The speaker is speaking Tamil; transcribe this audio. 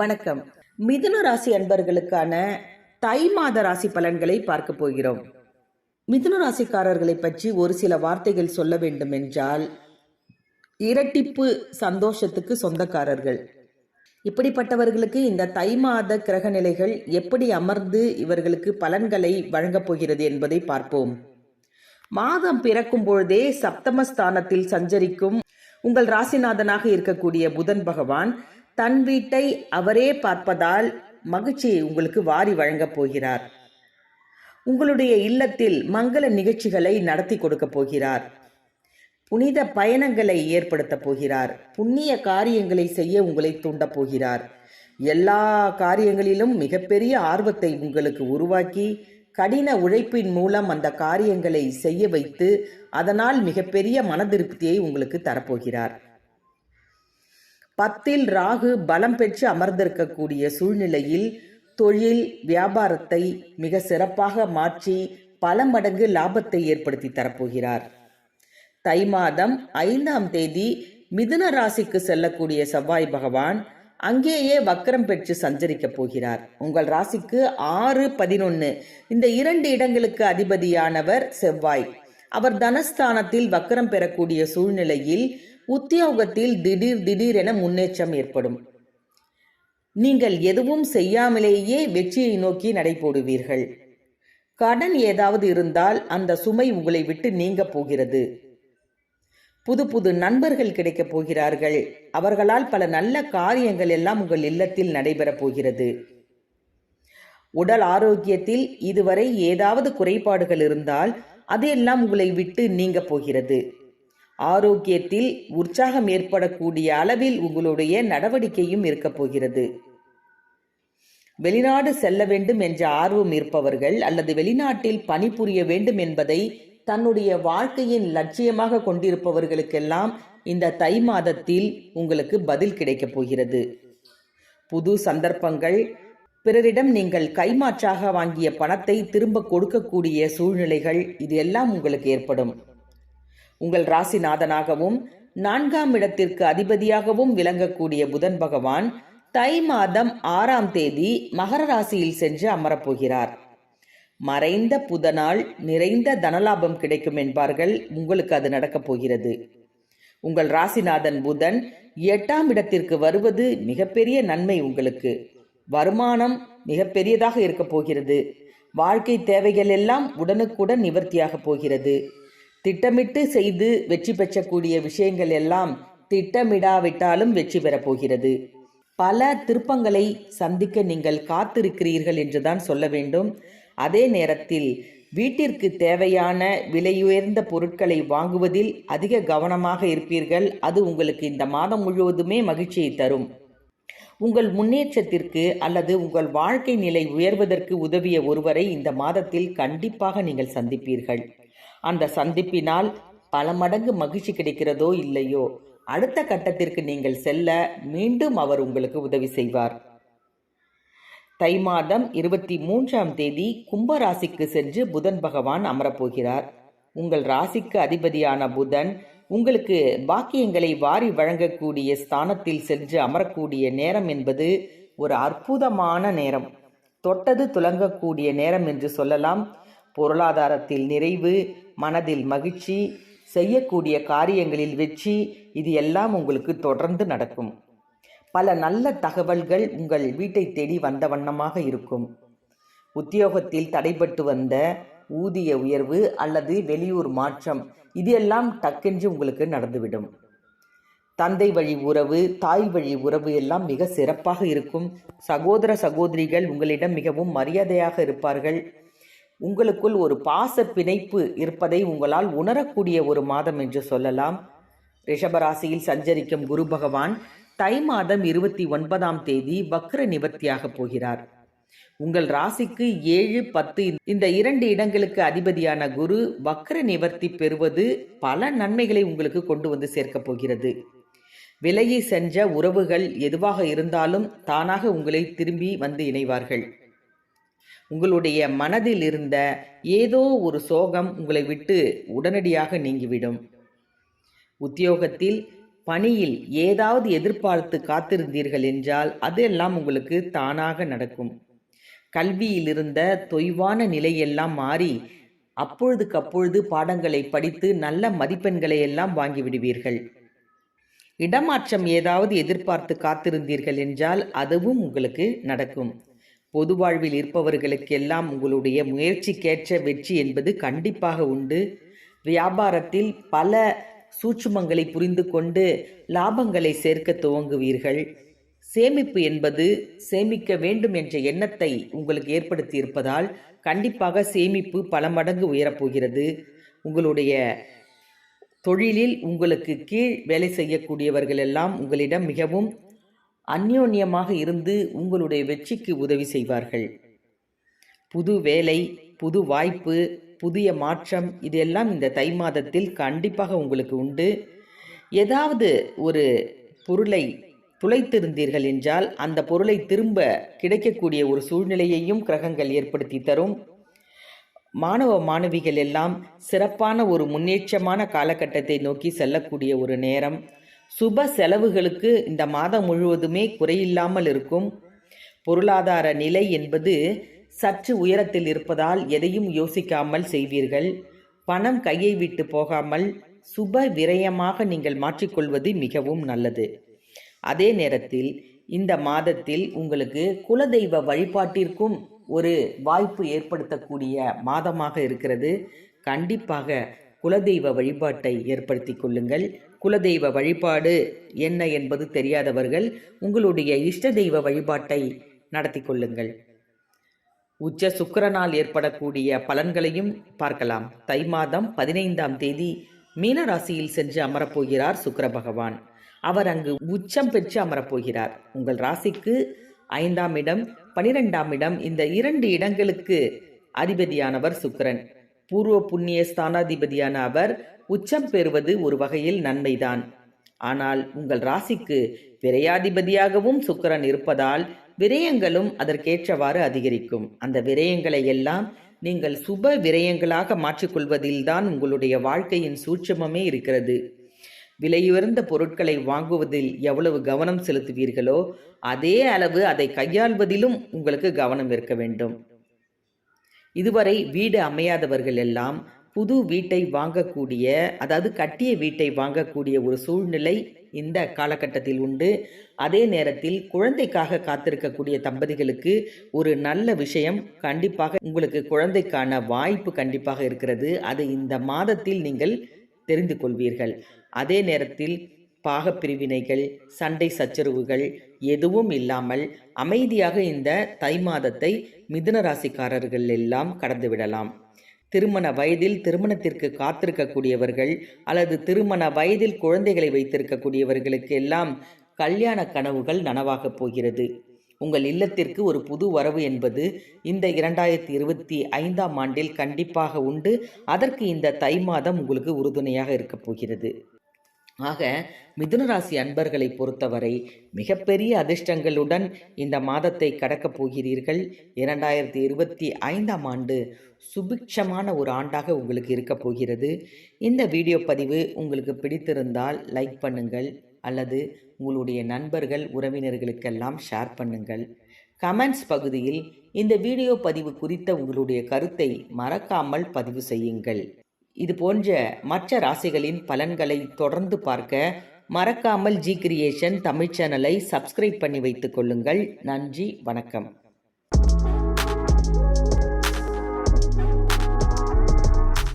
வணக்கம். மிதுன ராசி அன்பர்களுக்கான தை மாத ராசி பலன்களை பார்க்க போகிறோம். மிதுன ராசிக்காரர்களை பற்றி ஒரு சில வார்த்தைகள் சொல்ல வேண்டும் என்றால் இரட்டிப்பு சந்தோஷத்துக்கு சொந்தக்காரர்கள். இப்படிப்பட்டவர்களுக்கு இந்த தை மாத கிரக நிலைகள் எப்படி அமர்ந்து இவர்களுக்கு பலன்களை வழங்கப் போகிறது என்பதை பார்ப்போம். மாதம் பிறக்கும் பொழுதே சப்தமஸ்தானத்தில் சஞ்சரிக்கும் உங்கள் ராசிநாதனாக இருக்கக்கூடிய புதன் பகவான் தன் வீட்டை அவரே பார்ப்பதால் மகிழ்ச்சியை உங்களுக்கு வாரி வழங்கப் போகிறார். உங்களுடைய இல்லத்தில் மங்கள நிகழ்ச்சிகளை நடத்தி கொடுக்க போகிறார். புனித பயணங்களை ஏற்படுத்தப் போகிறார். புண்ணிய காரியங்களை செய்ய உங்களை தூண்டப் போகிறார். எல்லா காரியங்களிலும் மிகப்பெரிய ஆர்வத்தை உங்களுக்கு உருவாக்கி கடின உழைப்பின் மூலம் அந்த காரியங்களை செய்ய வைத்து அதனால் மிகப்பெரிய மனதிருப்தியை உங்களுக்கு தரப்போகிறார். பத்தில் ராகு பலம் பெற்று அமர்ந்திருக்கக்கூடிய சூழ்நிலையில் தொழில் வியாபாரத்தை மிக சிறப்பாக மாற்றி பல மடங்கு லாபத்தை ஏற்படுத்தி தரப்போகிறார். தை மாதம் ஐந்தாம் தேதி மிதுன ராசிக்கு செல்லக்கூடிய செவ்வாய் பகவான் அங்கேயே வக்கரம் பெற்று சஞ்சரிக்க போகிறார். உங்கள் ராசிக்கு ஆறு பதினொன்று இந்த இரண்டு இடங்களுக்கு அதிபதியானவர் செவ்வாய். அவர் தனஸ்தானத்தில் வக்கரம் பெறக்கூடிய சூழ்நிலையில் உத்தியோகத்தில் திடீர் திடீரென முன்னேற்றம் ஏற்படும். நீங்கள் எதுவும் செய்யாமலேயே வெற்றியை நோக்கி நடைபோடுவீர்கள். கடன் ஏதாவது இருந்தால் அந்த சுமை உங்களை விட்டு நீங்க போகிறது. புது புது நண்பர்கள் கிடைக்கப் போகிறார்கள். அவர்களால் பல நல்ல காரியங்கள் எல்லாம் உங்கள் இல்லத்தில் நடைபெறப் போகிறது. உடல் ஆரோக்கியத்தில் இதுவரை ஏதாவது குறைபாடுகள் இருந்தால் அதையெல்லாம் உங்களை விட்டு நீங்க போகிறது. ஆரோக்கியத்தில் உற்சாகம் ஏற்படக்கூடிய அளவில் உங்களுடைய நடவடிக்கையும் இருக்கப் போகிறது. வெளிநாடு செல்ல வேண்டும் என்ற ஆர்வம் இருப்பவர்கள் அல்லது வெளிநாட்டில் பணிபுரிய வேண்டும் என்பதை தன்னுடைய வாழ்க்கையின் லட்சியமாக கொண்டிருப்பவர்களுக்கெல்லாம் இந்த தை மாதத்தில் உங்களுக்கு பதில் கிடைக்கப் போகிறது. புது சந்தர்ப்பங்கள் பிறரிடம் நீங்கள் கைமாற்றாக வாங்கிய பணத்தை திரும்ப கொடுக்கக்கூடிய சூழ்நிலைகள் இது எல்லாம் உங்களுக்கு ஏற்படும். உங்கள் ராசிநாதனாகவும் நான்காம் இடத்திற்கு அதிபதியாகவும் விளங்கக்கூடிய புதன் பகவான் தை மாதம் ஆறாம் தேதி மகர ராசியில் சென்று அமரப்போகிறார். மறைந்த புதனால் நிறைந்த தனலாபம் கிடைக்கும் என்பார்கள். உங்களுக்கு அது நடக்கப் போகிறது. உங்கள் ராசிநாதன் புதன் எட்டாம் இடத்திற்கு வருவது மிகப்பெரிய நன்மை உங்களுக்கு. வருமானம் மிகப்பெரியதாக இருக்கப் போகிறது. வாழ்க்கை தேவைகள் எல்லாம் உடனுக்குடன் நிவர்த்தியாக போகிறது. திட்டமிட்டு செய்து வெற்றி பெற்றக்கூடிய விஷயங்கள் எல்லாம் திட்டமிடாவிட்டாலும் வெற்றி பெறப்போகிறது பல திருப்பங்களை சந்திக்க நீங்கள் காத்திருக்கிறீர்கள் என்றுதான் சொல்ல வேண்டும். அதே நேரத்தில் வீட்டிற்கு தேவையான விலையுயர்ந்த பொருட்களை வாங்குவதில் அதிக கவனமாக இருப்பீர்கள். அது உங்களுக்கு இந்த மாதம் முழுவதுமே மகிழ்ச்சியை தரும். உங்கள் முன்னேற்றத்திற்கு அல்லது உங்கள் வாழ்க்கை நிலை உயர்வதற்கு உதவிய ஒருவரை இந்த மாதத்தில் கண்டிப்பாக நீங்கள் சந்திப்பீர்கள். அந்த சந்திப்பினால் பல மடங்கு மகிழ்ச்சி கிடைக்கிறதோ இல்லையோ அடுத்த கட்டத்திற்கு நீங்கள் செல்ல மீண்டும் அவர் உங்களுக்கு உதவி செய்வார். தை மாதம் இருபத்தி மூன்றாம் தேதி கும்பராசிக்கு சென்று புதன் பகவான் அமரப்போகிறார். உங்கள் ராசிக்கு அதிபதியான புதன் உங்களுக்கு பாக்கியங்களை வாரி வழங்கக்கூடிய ஸ்தானத்தில் சென்று அமரக்கூடிய நேரம் என்பது ஒரு அற்புதமான நேரம். தொட்டது துலங்கக்கூடிய நேரம் என்று சொல்லலாம். பொருளாதாரத்தில் நிறைவு மனதில் மகிழ்ச்சி செய்யக்கூடிய காரியங்களில் வெற்றி இது எல்லாம் உங்களுக்கு தொடர்ந்து நடக்கும். பல நல்ல தகவல்கள் உங்கள் வீட்டை தேடி வந்த வண்ணமாக இருக்கும். உத்தியோகத்தில் தடைபட்டு வந்த ஊதிய உயர்வு அல்லது வெளியூர் மாற்றம் இது எல்லாம் டக்கென்று உங்களுக்கு நடந்துவிடும். தந்தை வழி உறவு தாய் வழி உறவு எல்லாம் மிக சிறப்பாக இருக்கும். சகோதர சகோதரிகள் உங்களிடம் மிகவும் மரியாதையாக இருப்பார்கள். உங்களுக்குள் ஒரு பாச பிணைப்பு இருப்பதை உங்களால் உணரக்கூடிய ஒரு மாதம் என்று சொல்லலாம். ரிஷபராசியில் சஞ்சரிக்கும் குரு பகவான் தை மாதம் இருபத்தி ஒன்பதாம் தேதி வக்ர நிவர்த்தியாக போகிறார். உங்கள் ராசிக்கு ஏழு பத்து இந்த இரண்டு இடங்களுக்கு அதிபதியான குரு வக்ர நிவர்த்தி பெறுவது பல நன்மைகளை உங்களுக்கு கொண்டு வந்து சேர்க்கப் போகிறது. விலகி சென்ற உறவுகள் எதுவாக இருந்தாலும் தானாக உங்களை திரும்பி வந்து இணைவார்கள். உங்களுடைய மனதில் இருந்த ஏதோ ஒரு சோகம் உங்களை விட்டு உடனடியாக நீங்கிவிடும். உத்தியோகத்தில் பணியில் ஏதாவது எதிர்பார்த்து காத்திருந்தீர்கள் என்றால் அதெல்லாம் உங்களுக்கு தானாக நடக்கும். கல்வியில் இருந்த தொய்வான நிலையெல்லாம் மாறி அப்பொழுதுக்கு அப்பொழுது பாடங்களை படித்து நல்ல மதிப்பெண்களை எல்லாம் வாங்கிவிடுவீர்கள். இடமாற்றம் ஏதாவது எதிர்பார்த்து காத்திருந்தீர்கள் என்றால் அதுவும் உங்களுக்கு நடக்கும். பொது வாழ்வில் இருப்பவர்களுக்கெல்லாம் உங்களுடைய முயற்சிக்கேற்ற வெற்றி என்பது கண்டிப்பாக உண்டு. வியாபாரத்தில் பல சூட்சுமங்களை புரிந்து கொண்டு லாபங்களை சேர்க்க துவங்குவீர்கள். சேமிப்பு என்பது சேமிக்க வேண்டும் என்ற எண்ணத்தை உங்களுக்கு ஏற்படுத்தி இருப்பதால் கண்டிப்பாக சேமிப்பு பல மடங்கு உயரப்போகிறது. உங்களுடைய தொழிலில் உங்களுக்கு கீழ் வேலை செய்யக்கூடியவர்கள் எல்லாம் உங்களிடம் மிகவும் அந்யோன்யமாக இருந்து உங்களுடைய வெற்றிக்கு உதவி செய்வார்கள். புது வேலை புது வாய்ப்பு புதிய மாற்றம் இதெல்லாம் இந்த தை மாதத்தில் கண்டிப்பாக உங்களுக்கு உண்டு. ஏதாவது ஒரு பொருளை துளைத்திருந்தீர்கள் என்றால் அந்த பொருளை திரும்ப கிடைக்கக்கூடிய ஒரு சூழ்நிலையையும் கிரகங்கள் ஏற்படுத்தி தரும். மாணவ மாணவிகள் எல்லாம் சிறப்பான ஒரு முன்னேற்றமான காலகட்டத்தை நோக்கி செல்லக்கூடிய ஒரு நேரம். சுப செலவுகளுக்கு இந்த மாதம் முழுவதுமே குறையில்லாமல் இருக்கும். பொருளாதார நிலை என்பது சற்று உயரத்தில் இருப்பதால் எதையும் யோசிக்காமல் செய்வீர்கள். பணம் கையை விட்டு போகாமல் சுப விரயமாக நீங்கள் மாற்றிக்கொள்வது மிகவும் நல்லது. அதே நேரத்தில் இந்த மாதத்தில் உங்களுக்கு குலதெய்வ வழிபாட்டிற்கும் ஒரு வாய்ப்பு ஏற்படுத்தக்கூடிய மாதமாக இருக்கிறது. கண்டிப்பாக குலதெய்வ வழிபாட்டை ஏற்படுத்தி கொள்ளுங்கள். குலதெய்வ வழிபாடு என்ன என்பது தெரியாதவர்கள் உங்களுடைய இஷ்ட தெய்வ வழிபாட்டை நடத்தி கொள்ளுங்கள். உச்ச சுக்கிரனால் ஏற்படக்கூடிய பலன்களையும் பார்க்கலாம். தை மாதம் பதினைந்தாம் தேதி மீன ராசியில் சென்று அமரப்போகிறார் சுக்கர பகவான். அவர் அங்கு உச்சம் பெற்று அமரப்போகிறார். உங்கள் ராசிக்கு ஐந்தாம் இடம் பனிரெண்டாம் இடம் இந்த இரண்டு இடங்களுக்கு அதிபதியானவர் சுக்கரன். பூர்வ புண்ணிய ஸ்தானாதிபதியான அவர் உச்சம் பெறுவது ஒரு வகையில் நன்மைதான். ஆனால் உங்கள் ராசிக்கு விரையாதிபதியாகவும் சுக்கரன் இருப்பதால் விரயங்களும் அதற்கேற்றவாறு அதிகரிக்கும். அந்த விரயங்களை எல்லாம் நீங்கள் சுப விரயங்களாக மாற்றிக்கொள்வதில்தான் உங்களுடைய வாழ்க்கையின் சூட்சமமே இருக்கிறது. விலையுயர்ந்த பொருட்களை வாங்குவதில் எவ்வளவு கவனம் செலுத்துவீர்களோ அதே அளவு அதை கையாள்வதிலும் உங்களுக்கு கவனம் இருக்க வேண்டும். இதுவரை வீடு அமையாதவர்கள் எல்லாம் புது வீட்டை வாங்கக்கூடிய அதாவது கட்டிய வீட்டை வாங்கக்கூடிய ஒரு சூழ்நிலை இந்த காலகட்டத்தில் உண்டு. அதே நேரத்தில் குழந்தைக்காக காத்திருக்கக்கூடிய தம்பதிகளுக்கு ஒரு நல்ல விஷயம் கண்டிப்பாக உங்களுக்கு குழந்தைக்கான வாய்ப்பு கண்டிப்பாக இருக்கிறது. அது இந்த மாதத்தில் நீங்கள் தெரிந்து கொள்வீர்கள். அதே நேரத்தில் பாகப்பிரிவினைகள் சண்டை சச்சரவுகள் எதுவும் இல்லாமல் அமைதியாக இந்த தை மாதத்தை மிதுன ராசிக்காரர்கள் எல்லாம் கடந்துவிடலாம் திருமண வயதில் திருமணத்திற்கு காத்திருக்கக்கூடியவர்கள் அல்லது திருமண வயதில் குழந்தைகளை வைத்திருக்கக்கூடியவர்களுக்கு எல்லாம் கல்யாண கனவுகள் நனவாகப் போகிறது. உங்கள் இல்லத்திற்கு ஒரு புது வரவு என்பது இந்த இரண்டாயிரத்தி இருபத்தி ஐந்தாம் ஆண்டில் கண்டிப்பாக உண்டு. அதற்கு இந்த தை மாதம் உங்களுக்கு உறுதுணையாக இருக்கப் போகிறது. ஆக மிதுனராசி அன்பர்களை பொறுத்தவரை மிகப்பெரிய அதிர்ஷ்டங்களுடன் இந்த மாதத்தை கடக்கப் போகிறீர்கள். இரண்டாயிரத்தி இருபத்தி ஐந்தாம் ஆண்டு சுபிக்ஷமான ஒரு ஆண்டாக உங்களுக்கு இருக்கப் போகிறது. இந்த வீடியோ பதிவு உங்களுக்கு பிடித்திருந்தால் லைக் பண்ணுங்கள் அல்லது உங்களுடைய நண்பர்கள் உறவினர்களுக்கெல்லாம் ஷேர் பண்ணுங்கள். கமெண்ட்ஸ் பகுதியில் இந்த வீடியோ பதிவு குறித்த உங்களுடைய கருத்தை மறக்காமல் பதிவு செய்யுங்கள். இது போன்ற மற்ற ராசிகளின் பலன்களை தொடர்ந்து பார்க்க மறக்காமல் ஜி கிரியேஷன் தமிழ் சேனலை சப்ஸ்கிரைப் பண்ணி வைத்துக் கொள்ளுங்கள். நன்றி வணக்கம்.